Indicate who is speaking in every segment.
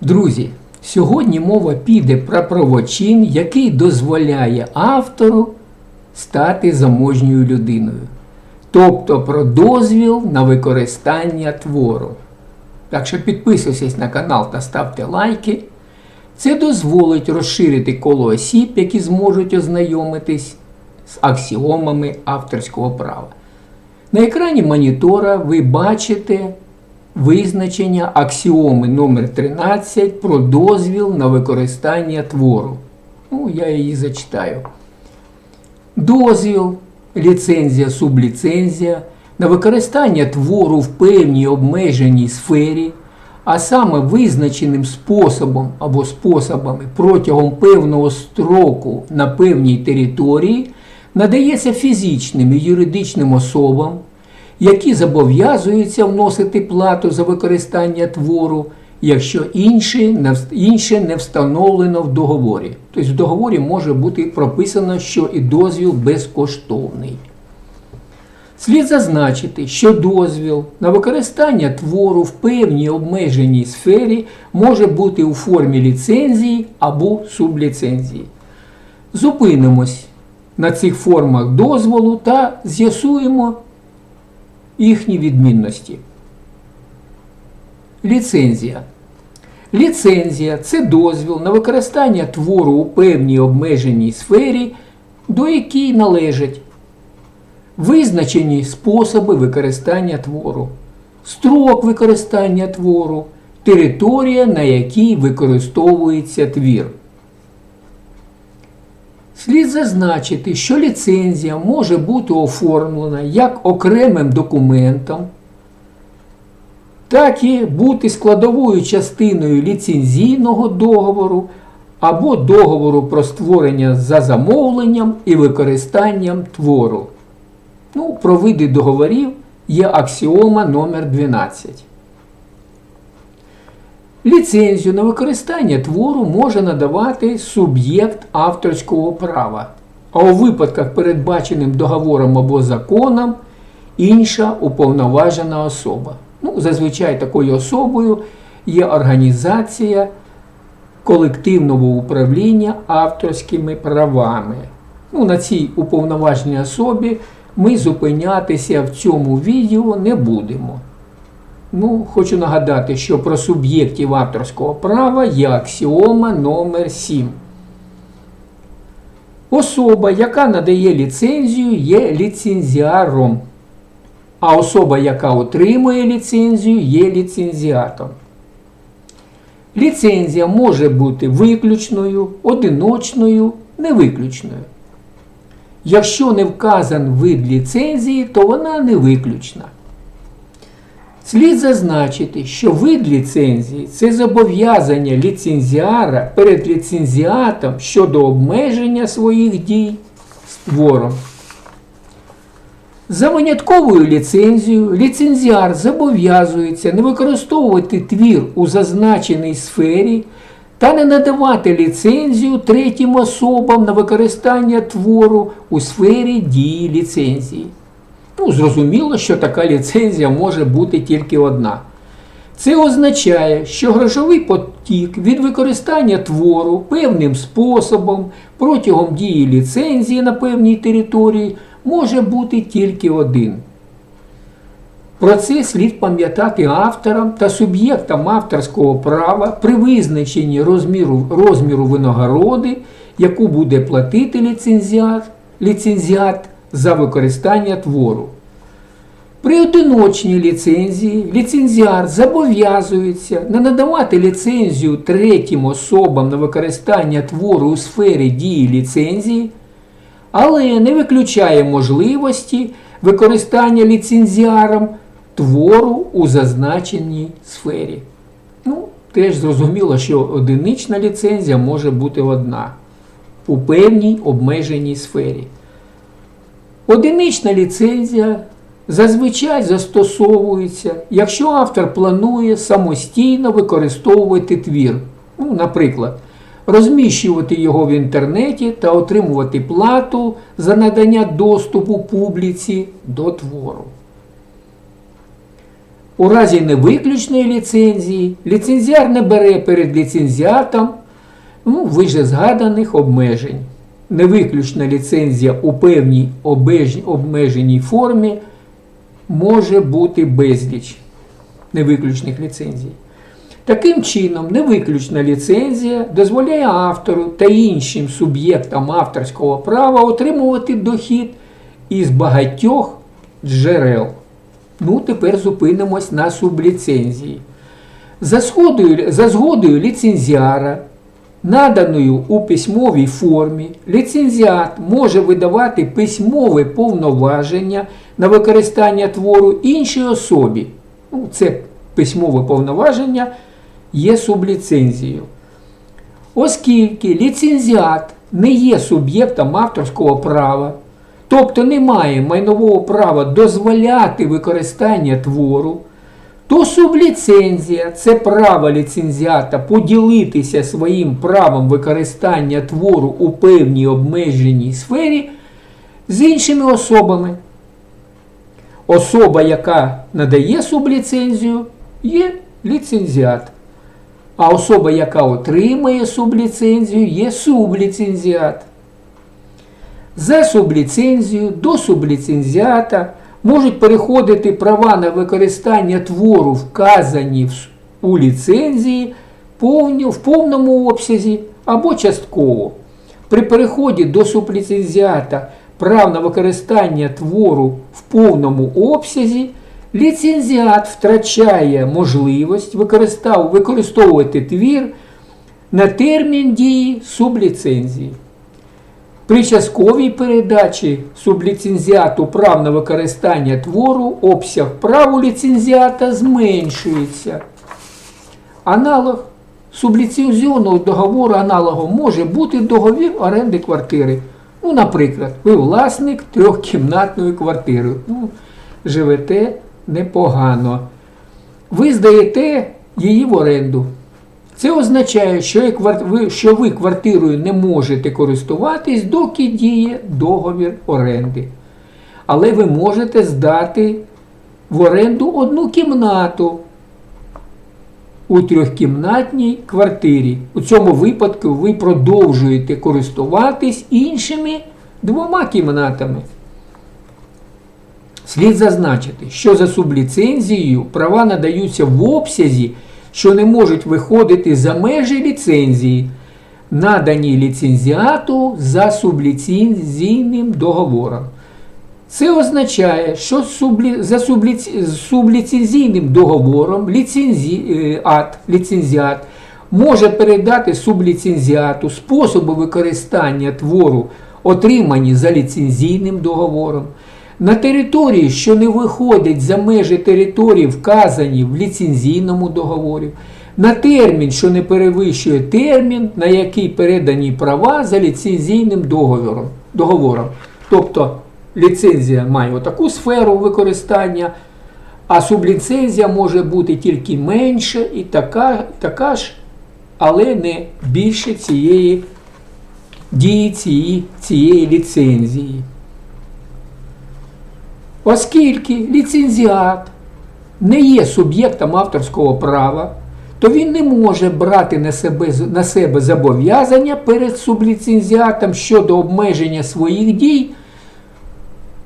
Speaker 1: Друзі, сьогодні мова піде про правочин, який дозволяє автору стати заможньою людиною. Тобто про дозвіл на використання твору. Так що підписуйтесь на канал та ставте лайки. Це дозволить розширити коло осіб, які зможуть ознайомитись з аксіомами авторського права. На екрані монітора ви бачите визначення аксіоми номер 13 про дозвіл на використання твору. Ну, я її зачитаю. Дозвіл, ліцензія, субліцензія на використання твору в певній обмеженій сфері, а саме визначеним способом або способами протягом певного строку на певній території надається фізичним і юридичним особам, які зобов'язуються вносити плату за використання твору, якщо інше не встановлено в договорі. Тобто в договорі може бути прописано, що і дозвіл безкоштовний. Слід зазначити, що дозвіл на використання твору в певній обмеженій сфері може бути у формі ліцензії або субліцензії. Зупинимось на цих формах дозволу та з'ясуємо їхні відмінності. Ліцензія. Ліцензія це дозвіл на використання твору у певній обмеженій сфері, до якій належать визначені способи використання твору, строк використання твору, територія, на якій використовується твір. Слід зазначити, що ліцензія може бути оформлена як окремим документом, так і бути складовою частиною ліцензійного договору або договору про створення за замовленням і використанням твору. Ну, про види договорів є аксіома номер 12. Ліцензію на використання твору може надавати суб'єкт авторського права, а у випадках, передбаченим договором або законом, інша уповноважена особа. Ну, зазвичай такою особою є організація колективного управління авторськими правами. Ну, на цій уповноваженій особі ми зупинятися в цьому відео не будемо. Ну, хочу нагадати, що про суб'єктів авторського права є аксіома номер 7. Особа, яка надає ліцензію, є ліцензіаром. А особа, яка отримує ліцензію, є ліцензіатом. Ліцензія може бути виключною, одиночною, невиключною. Якщо не вказан вид ліцензії, то вона не виключна. Слід зазначити, що вид ліцензії це зобов'язання ліцензіара перед ліцензіатом щодо обмеження своїх дій з твором. За винятковою ліцензією ліцензіар зобов'язується не використовувати твір у зазначеній сфері та не надавати ліцензію третім особам на використання твору у сфері дії ліцензії. Ну, зрозуміло, що така ліцензія може бути тільки одна. Це означає, що грошовий потік від використання твору певним способом протягом дії ліцензії на певній території може бути тільки один. Про це слід пам'ятати авторам та суб'єктам авторського права при визначенні розміру, розміру винагороди, яку буде платити ліцензіат, ліцензіат за використання твору. При одиночній ліцензії ліцензіар зобов'язується не надавати ліцензію третім особам на використання твору у сфері дії ліцензії, але не виключає можливості використання ліцензіаром твору у зазначеній сфері. Ну, теж зрозуміло, що одинична ліцензія може бути одна у певній обмеженій сфері. Одинична ліцензія зазвичай застосовується, якщо автор планує самостійно використовувати твір. Ну, наприклад, розміщувати його в інтернеті та отримувати плату за надання доступу публіці до твору. У разі невиключної ліцензії ліцензіар не бере перед ліцензіатом ну, виже згаданих обмежень. Невиключна ліцензія у певній обмеженій формі може бути безліч невиключних ліцензій. Таким чином, невиключна ліцензія дозволяє автору та іншим суб'єктам авторського права отримувати дохід із багатьох джерел. Ну, тепер зупинимось на субліцензії. За згодою, за згодою ліцензіара, наданою у письмовій формі, ліцензіат може видавати письмове повноваження на використання твору іншій особі. Ну, це письмове повноваження є субліцензією. Оскільки ліцензіат не є суб'єктом авторського права, тобто не має майнового права дозволяти використання твору, то субліцензія це право ліцензіата поділитися своїм правом використання твору у певній обмеженій сфері з іншими особами. Особа, яка надає субліцензію, є ліцензіат. А особа, яка отримує субліцензію, є субліцензіат. За субліцензію до субліцензіата можуть переходити права на використання твору, вказані у ліцензії в повному обсязі або частково. При переході до субліцензіата прав на використання твору в повному обсязі ліцензіат втрачає можливість використовувати твір на термін дії субліцензії. При частковій передачі субліцензіату прав на використання твору обсяг прав у ліцензіата зменшується. Аналог субліцензіонного договору аналогом може бути договір оренди квартири. Ну, наприклад, ви власник трьохкімнатної квартири. Ну, живете непогано. Ви здаєте її в оренду. Це означає, що ви що ви квартирою не можете користуватись, доки діє договір оренди. Але ви можете здати в оренду одну кімнату у трьохкімнатній квартирі. У цьому випадку ви продовжуєте користуватись іншими двома кімнатами. Слід зазначити, що за субліцензією права надаються в обсязі, що не можуть виходити за межі ліцензії, надані ліцензіату за субліцензійним договором. Це означає, що сублі... за субліці... субліцензійним договором ліцензі... е, ліцензіат може передати субліцензіату способи використання твору, отримані за ліцензійним договором. На території, що не виходить за межі території, вказані в ліцензійному договорі, на термін, що не перевищує термін, на який передані права за ліцензійним договором. договором. Тобто ліцензія має отаку сферу використання, а субліцензія може бути тільки менше і така, така ж, але не більше цієї дії цієї, цієї ліцензії. Оскільки ліцензіат не є суб'єктом авторського права, то він не може брати на себе, на себе зобов'язання перед субліцензіатом щодо обмеження своїх дій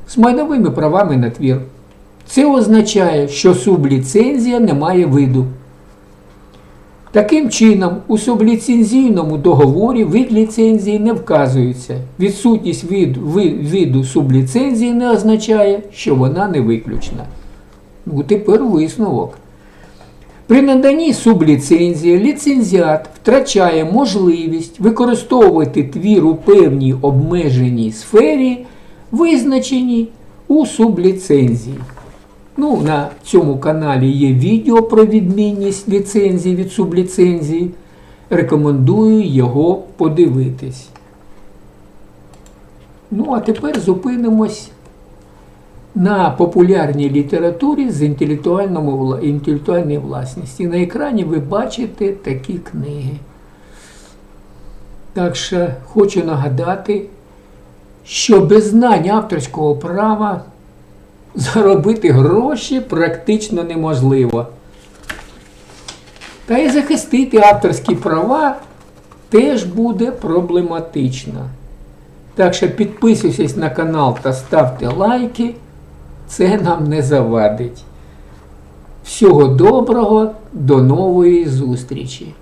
Speaker 1: з майновими правами на твір. Це означає, що субліцензія не має виду. Таким чином, у субліцензійному договорі вид ліцензії не вказується. Відсутність від, ви- виду субліцензії не означає, що вона не виключна. Ну, тепер висновок. При наданні субліцензії ліцензіат втрачає можливість використовувати твір у певній обмеженій сфері, визначеній у субліцензії. Ну, на цьому каналі є відео про відмінність ліцензії від субліцензії. Рекомендую його подивитись. Ну, а тепер зупинимось на популярній літературі з інтелектуальної власності. На екрані ви бачите такі книги. Так що хочу нагадати, що без знань авторського права заробити гроші практично неможливо. Та й захистити авторські права теж буде проблематично. Так що підписуйтесь на канал та ставте лайки. Це нам не завадить. Всього доброго, до нової зустрічі!